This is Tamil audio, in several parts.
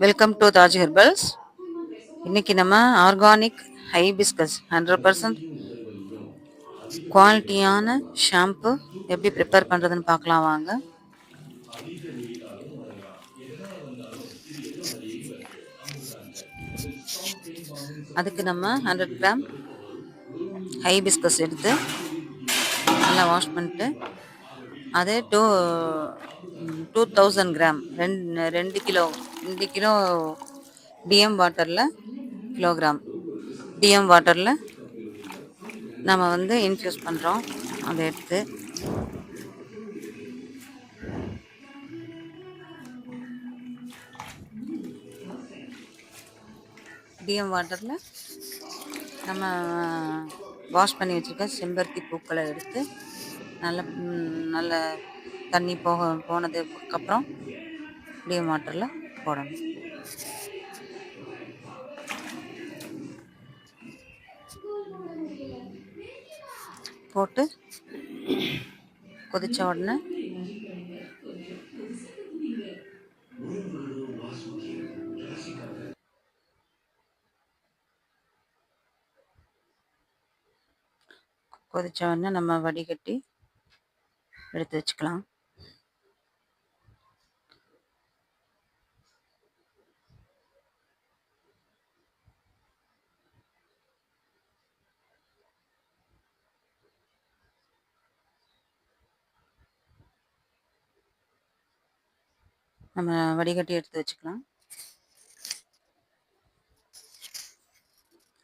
வெல்கம் டு தாஜ் ஹெர்பல்ஸ் இன்னைக்கு நம்ம ஆர்கானிக் ஹைபிஸ்கஸ் ஹண்ட்ரட் பர்சன்ட் குவாலிட்டியான ஷாம்பு எப்படி ப்ரிப்பேர் பண்ணுறதுன்னு பார்க்கலாம் வாங்க. அதுக்கு நம்ம ஹண்ட்ரட் கிராம் ஹைபிஸ்கஸ் எடுத்து நல்லா வாஷ் பண்ணிட்டு அதே டூ டூ தௌசண்ட் கிராம் ரெண்டு ரெண்டு கிலோ இந்த கிலோ டிஎம் வாட்டரில் கிலோகிராம் டிஎம் வாட்டரில் நம்ம வந்து இன்ஃப்யூஸ் பண்ணுறோம் அதை எடுத்து டிஎம் வாட்டரில் நம்ம வாஷ் பண்ணி வச்சுருக்க செம்பருத்தி பூக்களை எடுத்து நல்ல நல்ல தண்ணி போக போனதுக்கப்புறம் டிஎம் வாட்டரில் போடணும் போட்டு கொதித்த உடனே கொதித்த உடனே நம்ம வடிகட்டி எடுத்து வச்சுக்கலாம். நம்ம வடிகட்டி எடுத்து வச்சுக்கலாம்.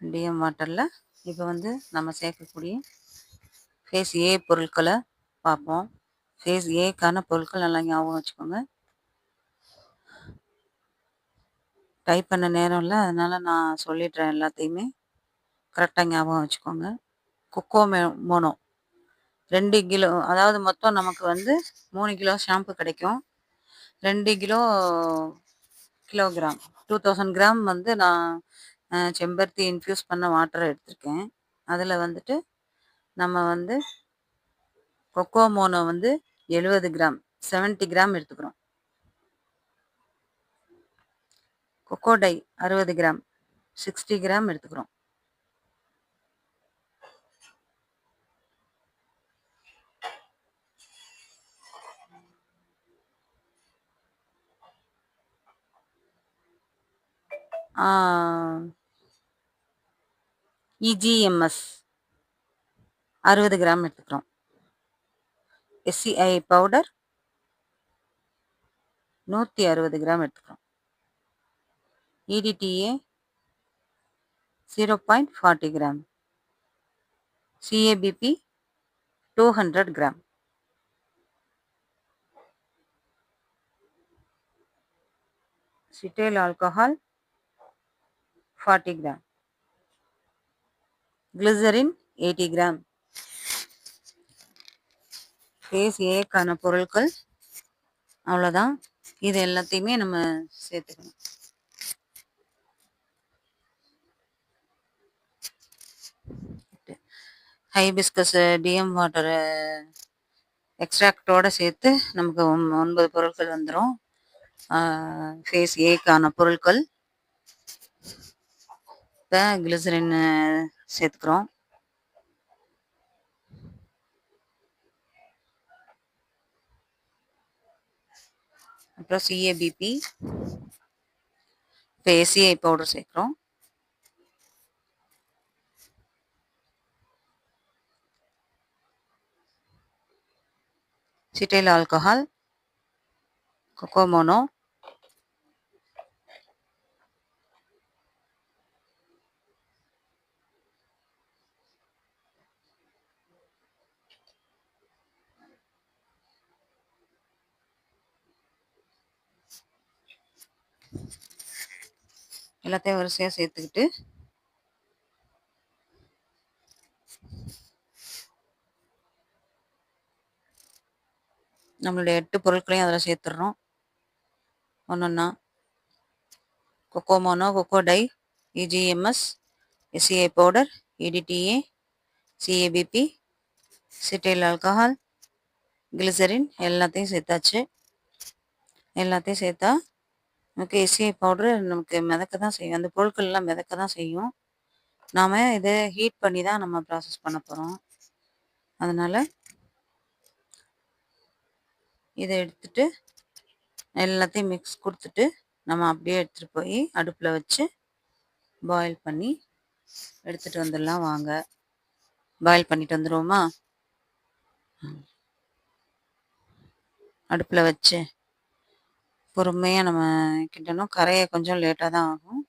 டிஎம் வாட்டரில் இப்போ வந்து நம்ம சேர்க்கக்கூடிய ஃபேஸ் ஏ பொருட்களை பார்ப்போம். ஃபேஸ் ஏக்கான பொருட்கள் நல்லா ஞாபகம் வச்சுக்கோங்க. டைப் பண்ண நேரம் இல்லை அதனால் நான் சொல்லிடுறேன் எல்லாத்தையுமே. கரெக்டாக ஞாபகம் வச்சுக்கோங்க. கொக்கோ மே மோனோ ரெண்டு கிலோ அதாவது மொத்தம் நமக்கு வந்து மூணு கிலோ ஷாம்பு கிடைக்கும். ரெண்டு kilo kilogram. Two thousand gram வந்து நான் செம்பருத்தி இன்ஃப்யூஸ் பண்ண வாட்டரை எடுத்திருக்கேன். அதில் வந்துட்டு நம்ம வந்து கொக்கோ மோனோ வந்து எழுபது கிராம் 70 கிராம் எடுத்துக்கிறோம். கொக்கோ டை அறுபது கிராம் சிக்ஸ்டி கிராம் எடுத்துக்கிறோம். இஜிஎம்எஸ் அறுபது கிராம் எடுத்துக்கிறோம். எஸ்சிஐ பவுடர் நூற்றி அறுபது கிராம் எடுத்துக்கிறோம். EDTA zero point forty gram. CAPB two hundred gram. Cetyl alcohol forty gram glycerin eighty gram phase ஏக்கான பொருட்கள் அவ்வளோதான் இது எல்லாத்தையுமே நம்ம சேர்த்துக்கணும். ஹைபிஸ்கஸ் டிஎம் வாட்டர் எக்ஸ்ட்ராக்டோட சேர்த்து நமக்கு ஒன்பது பொருட்கள் வந்துடும் ஃபேஸ் ஏக்கான பொருட்கள் இப்போ கிளிசரின் சேர்த்துக்கிறோம். அப்புறம் சிஏபிபி இப்போ ஏசிஐ பவுடர் சேர்க்குறோம். சிட்டைல் ஆல்கஹால் கொக்கோமோனோ எல்லாத்தையும் வரிசையாக சேர்த்துக்கிட்டு நம்மளுடைய எட்டு பொருட்களையும் அதில் சேர்த்துடுறோம். ஒன்னொன்னா coco mono coco tie EGMS SCI powder EDTA CAPB cetyl alcohol glycerin எல்லாத்தையும் சேர்த்தாச்சு. எல்லாத்தையும் சேர்த்தா நமக்கு எஸ்சிஐ பவுட்ரு நமக்கு மிதக்க தான் செய்யும். அந்த பொருட்கள்லாம் மிதக்க தான் செய்யும். நாம் இதை ஹீட் பண்ணி தான் நம்ம ப்ராசஸ் பண்ண போகிறோம் அதனால் இதை எடுத்துட்டு எல்லாத்தையும் மிக்ஸ் கொடுத்துட்டு நம்ம அப்படியே எடுத்துகிட்டு போய் அடுப்பில் வச்சு பாயில் பண்ணி எடுத்துகிட்டு வந்துடலாம் வாங்க. பாயில் பண்ணிட்டு வந்துடுவோமா அடுப்பில் வச்சு பொறுமையாக நம்ம கிட்டணும் கரைய கொஞ்சம் லேட்டாக தான் ஆகும்.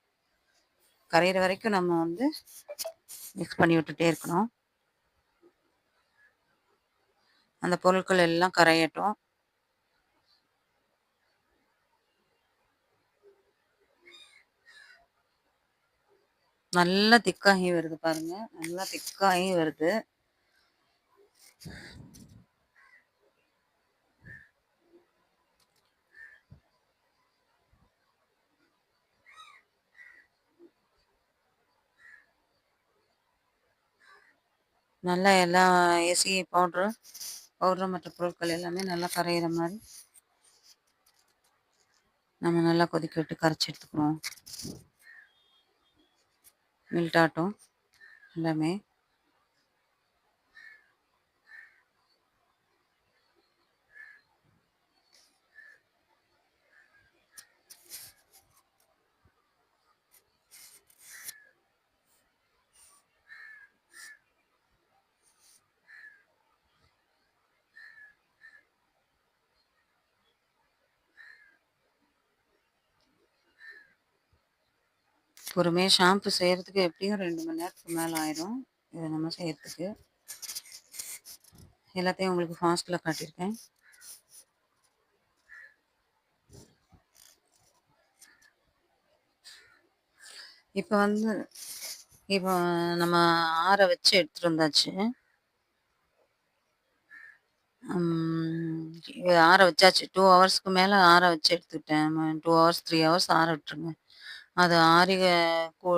கரையிற வரைக்கும் நம்ம வந்து மிக்ஸ் பண்ணி விட்டுட்டே இருக்கணும். அந்த பொருட்கள் எல்லாம் கரையட்டும். நல்லா திக்காகி வருது பாருங்க. நல்லா திக்காகி வருது. நல்லா எல்லா ஏசி பவுட்ரு பவுட்ரு மற்ற பொருட்கள் எல்லாமே நல்லா கரையிற மாதிரி நம்ம நல்லா கொதிக்க விட்டு கரைச்சி எடுத்துக்கிறோம் மில்டாட்டும் எல்லாமே. பொறுமையாக ஷாம்பு செய்கிறதுக்கு எப்படியும் ரெண்டு மணி நேரத்துக்கு மேலே ஆயிரும். இதை நம்ம செய்கிறதுக்கு எல்லாத்தையும் உங்களுக்கு ஃபாஸ்ட்டில் காட்டியிருக்கேன். இப்போ வந்து இப்போ நம்ம ஆற வச்சு எடுத்துகிட்டு வந்தாச்சு. ஆற வச்சாச்சு. டூ ஹவர்ஸ்க்கு மேலே ஆற வச்சு எடுத்துக்கிட்டேன். டூ ஹவர்ஸ் த்ரீ ஹவர்ஸ் ஆற விட்டுருங்க. அது ஆறி கூ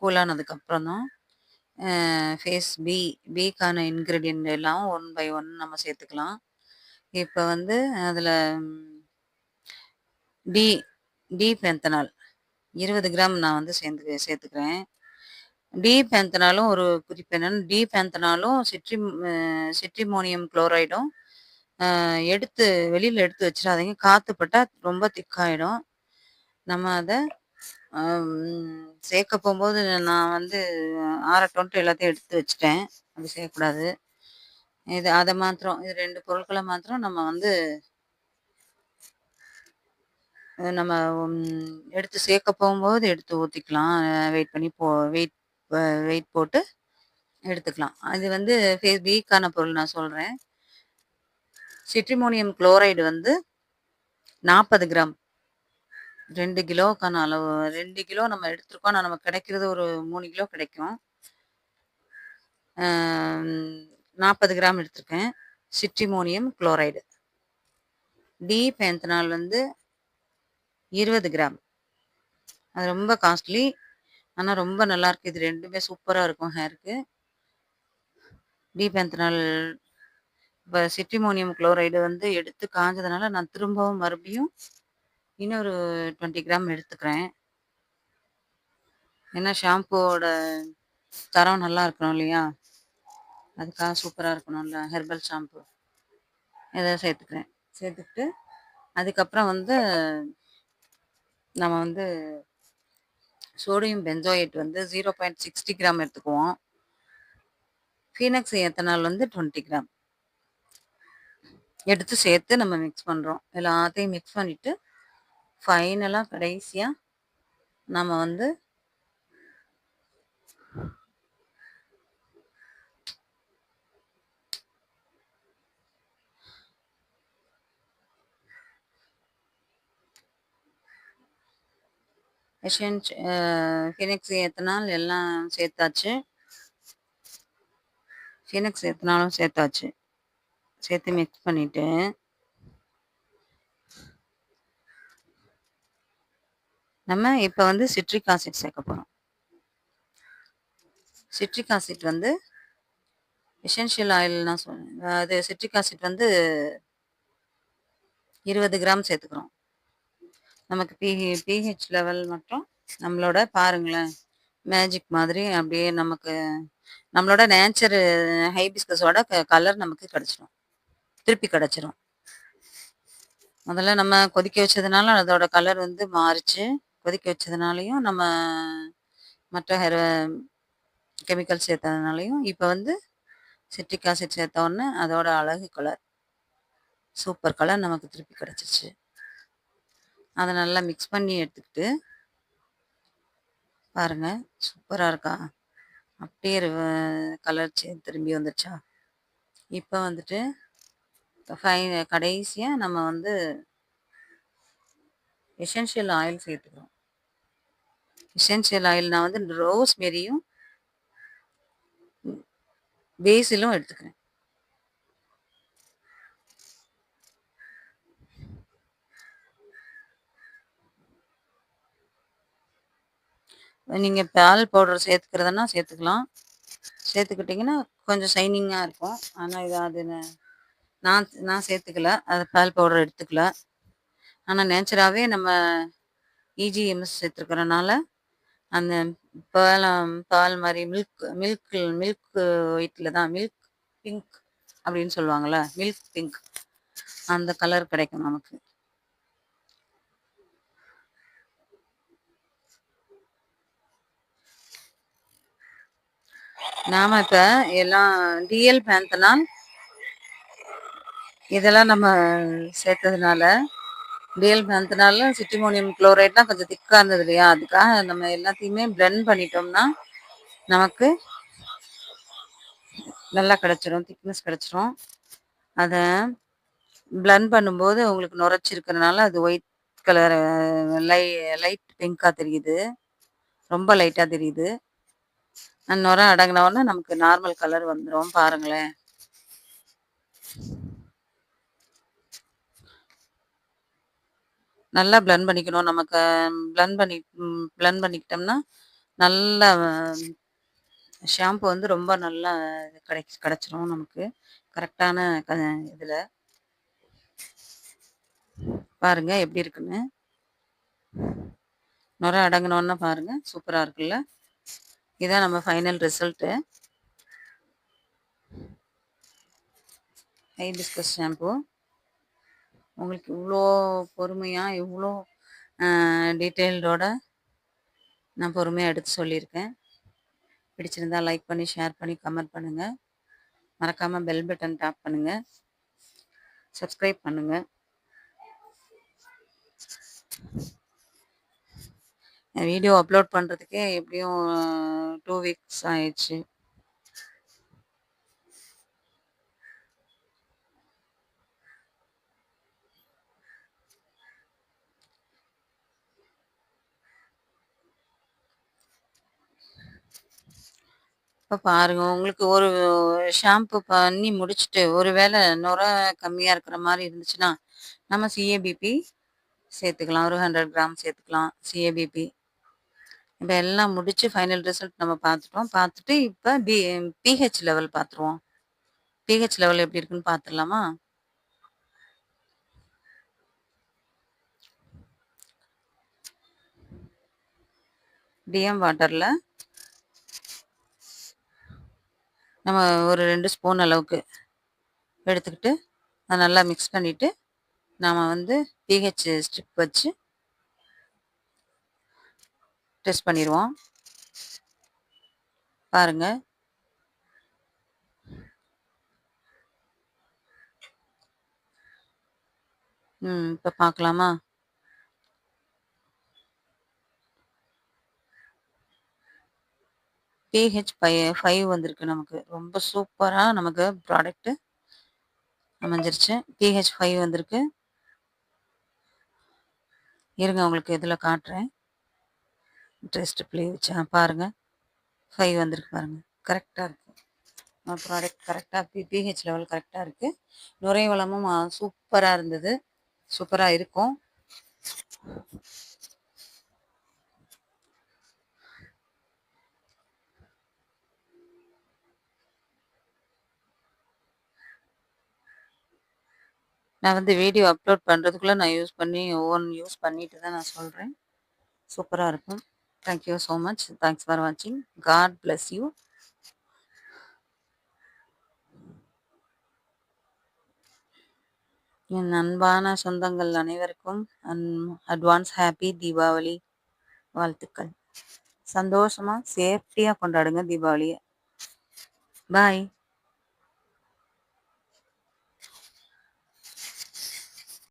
கூலானதுக்கப்புறம் தான் ஃபேஸ் பி பிக்கான இன்க்ரீடியன்ட் எல்லாம் ஒன் பை ஒன் நம்ம சேர்த்துக்கலாம். இப்போ வந்து அதில் டி டி பெந்தனால் இருபது கிராம் நான் வந்து சேர்ந்து சேர்த்துக்கிறேன். டி பேந்தனாலும் ஒரு குறிப்பு என்னென்னு டி பேந்தனாலும் சிட்ரி சிட்ரிமோனியம் குளோரைடும் எடுத்து வெளியில் எடுத்து வச்சிடாதீங்க. காற்றுப்பட்டால் ரொம்ப திக்காயிடும். நம்ம அதை சேர்க்க போகும்போது நான் வந்து ஆறட்டோன்ட்டு எல்லாத்தையும் எடுத்து வச்சுட்டேன். அது செய்யக்கூடாது. இது அதை மாத்திரம் இது ரெண்டு பொருட்களை மாத்திரம் நம்ம வந்து நம்ம எடுத்து சேர்க்க போகும்போது எடுத்து ஊற்றிக்கலாம் வெயிட் பண்ணி போ வெயிட் வெயிட் போட்டு எடுத்துக்கலாம். அது வந்து ஃபேஸ் வீக்கான பொருள் நான் சொல்கிறேன் சிட்ரிமோனியம் குளோரைடு வந்து நாற்பது கிராம் ரெண்டு கிலோக்கான அளவு ரெண்டு கிலோ நம்ம எடுத்துருக்கோம். ஆனால் நமக்கு கிடைக்கிறது ஒரு மூணு கிலோ கிடைக்கும். நாற்பது கிராம் எடுத்திருக்கேன். சிட்ரிமோனியம் குளோரைடு. டி பேந்தனால் வந்து இருபது கிராம். அது ரொம்ப காஸ்ட்லி ஆனால் ரொம்ப நல்லாயிருக்கு இது ரெண்டுமே சூப்பராக இருக்கும் ஹேருக்கு. டி பேந்தனால் இப்போ சிட்ரிமோனியம் குளோரைடு வந்து எடுத்து காஞ்சதுனால நான் திரும்பவும் மறுபடியும் இன்னொரு டுவெண்ட்டி கிராம் எடுத்துக்கிறேன். ஏன்னா ஷாம்புவோட தரம் நல்லா இருக்கணும் இல்லையா? அதுக்காக சூப்பராக இருக்கணும்ல ஹெர்பல் ஷாம்பு இதை சேர்த்துக்கிறேன். சேர்த்துக்கிட்டு அதுக்கப்புறம் வந்து நம்ம வந்து சோடியம் பென்சோயேட் வந்து ஜீரோ பாயிண்ட் சிக்ஸ்டி கிராம் எடுத்துக்குவோம். ஃபீனக்ஸ் எத்தனால் வந்து டுவெண்ட்டி கிராம் எடுத்து சேர்த்து நம்ம மிக்ஸ் பண்ணுறோம் எல்லாத்தையும் மிக்ஸ் பண்ணிவிட்டு ஃபைனலாக கடைசியாக நம்ம வந்து எசென்ஸ் ஃபினிக்ஸ் எத்தனால் எல்லாம் சேர்த்தாச்சு. ஃபினிக்ஸ் எத்தனாலும் சேர்த்தாச்சு. சேர்த்து மிக்ஸ் பண்ணிவிட்டு நம்ம இப்போ வந்து சிட்ரிக் ஆசிட் சேர்க்க போகிறோம் சிட்ரிக் ஆசிட் வந்து எசென்ஷியல் ஆயில் நான் அது சிட்ரிக் ஆசிட் வந்து இருபது கிராம் சேர்த்துக்கிறோம். நமக்கு பிஹி பிஹெச் லெவல் மட்டும் நம்மளோட பாருங்களேன். மேஜிக் மாதிரி அப்படியே நமக்கு நம்மளோட நேச்சரு ஹைபிஸ்கஸோட கலர் நமக்கு கிடச்சிரும். திருப்பி கிடச்சிரும். முதல்ல நம்ம கொதிக்க வச்சதுனால அதோட கலர் வந்து மாறிச்சு. கொதிக்க வச்சதுனாலையும் நம்ம மற்ற ஹெர கெமிக்கல் சேர்த்ததுனாலையும் இப்போ வந்து சிட்ரிக் ஆசிட் சேர்த்த உடனே அதோட அழகு கலர் சூப்பர் கலர் நமக்கு திருப்பி கிடச்சிருச்சு. அதை நல்லா மிக்ஸ் பண்ணி எடுத்துக்கிட்டு பாருங்கள் சூப்பராக இருக்கா? அப்படியே கலர் திரும்பி வந்துடுச்சா இப்போ வந்துட்டு ஃபை கடைசியாக நம்ம வந்து எசென்ஷியல் ஆயில் சேர்த்துக்கிறோம். எசென்ஷியல் ஆயில் நான் வந்து ரோஸ் மெரியும் பேசிலும் எடுத்துக்கிறேன். நீங்கள் பால் பவுடர் சேர்த்துக்கிறதுனா சேர்த்துக்கலாம். சேர்த்துக்கிட்டிங்கன்னா கொஞ்சம் ஷைனிங்காக இருக்கும். ஆனால் இது அது நான் நான் சேர்த்துக்கல. அது பால் பவுடர் எடுத்துக்கல. ஆனால் நேச்சராகவே நம்ம இஜிஎம்எஸ் சேர்த்துருக்கிறனால அந்த பால் பால் மாதிரி மில்க் மில்க் மில்க் ஒயிட்டில் தான் மில்க் பிங்க் அப்படின்னு சொல்லுவாங்கள்ல மில்க் பிங்க் அந்த கலர் கிடைக்கும் நமக்கு. நாம இப்ப எல்லாம் டிஎல் பேந்தனால் இதெல்லாம் நம்ம சேர்த்ததுனால டிஎல் பேந்தனால சிட்டிமோனியம் குளோரைட்லாம் கொஞ்சம் திக்காக இருந்தது இல்லையா? அதுக்காக நம்ம எல்லாத்தையுமே பிளெண்ட் பண்ணிட்டோம்னா நமக்கு நல்லா கிடச்சிரும் திக்னஸ் கிடச்சிரும். அதை பிளெண்ட் பண்ணும்போது உங்களுக்கு நுரைச்சிருக்கிறதுனால அது ஒயிட் கலர் லை லைட் பிங்காக தெரியுது. ரொம்ப லைட்டாக தெரியுது. நுர அடங்கினோடனே நமக்கு நார்மல் கலர் வந்துடும் பாருங்களேன். நல்லா பிளெண்ட் பண்ணிக்கணும். நமக்கு பிளெண்ட் பண்ணி பிளெண்ட் பண்ணிக்கிட்டோம்னா நல்லா ஷாம்பு வந்து ரொம்ப நல்லா கிடை கிடச்சிரும் நமக்கு. கரெக்டான க இதில். பாருங்க எப்படி இருக்குன்னு. நுர அடங்கினோன்னு பாருங்க சூப்பராக இருக்குல்ல. இதான் நம்ம ஃபைனல் ரிசல்ட்டு ஹைபிஸ்கஸ் ஷாம்பு உங்களுக்கு இவ்வளோ பொறுமையாக இவ்வளோ டீட்டெயில்டோட நான் பொறுமையாக எடுத்து சொல்லியிருக்கேன். பிடிச்சிருந்தா லைக் பண்ணி ஷேர் பண்ணி கமெண்ட் பண்ணுங்கள் மறக்காமல் பெல் பட்டன் டாப் பண்ணுங்கள் சப்ஸ்கிரைப் பண்ணுங்கள் வீடியோ அப்லோட் பண்ணுறதுக்கே எப்படியும் டூ வீக்ஸ் ஆயிடுச்சு. இப்போ பாருங்கள் உங்களுக்கு ஒரு ஷாம்பு பண்ணி முடிச்சுட்டு ஒரு வேளை நுர கம்மியாக இருக்கிற மாதிரி இருந்துச்சுன்னா நம்ம சிஏபிபி சேர்த்துக்கலாம். ஒரு ஹண்ட்ரட் கிராம் சேர்த்துக்கலாம் சிஏபிபி இப்போ எல்லாம் முடித்து ஃபைனல் ரிசல்ட் நம்ம பார்த்துட்டோம். பார்த்துட்டு இப்போ பி பிஹெச் லெவல் பார்த்துருவோம். பிஹெச் லெவல் எப்படி இருக்குன்னு பார்த்துடலாமா? டிஎம் வாட்டரில் நம்ம ஒரு ரெண்டு ஸ்பூன் அளவுக்கு எடுத்துக்கிட்டு அதை நல்லா மிக்ஸ் பண்ணிவிட்டு நாம் வந்து பிஹெச் ஸ்ட்ரிப் வச்சு டெஸ்ட் பண்ணிடுவோம். பாருங்கள் ம் இப்போ பார்க்கலாமா பிஹெச் ஃபைவ் ஃபைவ் வந்திருக்கு நமக்கு. ரொம்ப சூப்பராக நமக்கு ப்ராடக்ட்டு அமைஞ்சிருச்சு. பிஹெச் ஃபைவ் வந்திருக்கு. இருங்க உங்களுக்கு இதில் காட்டுறேன். டெஸ்ட் ப்ளே வச்சேன் பாருங்கள் ஃபைவ் வந்திருக்கு பாருங்கள் கரெக்டாக இருக்குது ப்ராடக்ட் கரெக்டாக பி பிஹெச் லெவல் கரெக்டாக இருக்குது நுரை வளமும் சூப்பராக இருந்தது. சூப்பராக இருக்கும். நான் வந்து வீடியோ அப்லோட் பண்ணுறதுக்குள்ளே நான் யூஸ் பண்ணி ஓன் யூஸ் பண்ணிட்டு தான் நான் சொல்கிறேன் சூப்பராக இருக்கும். Thank you so much thanks for வாட்சிங் காட் பிளஸ் யூ என் அன்பான சொந்தங்கள் அனைவருக்கும் அன் அட்வான்ஸ் ஹாப்பி தீபாவளி வாழ்த்துக்கள். சந்தோஷமா சேஃப்டியாக கொண்டாடுங்க தீபாவளியை. பாய்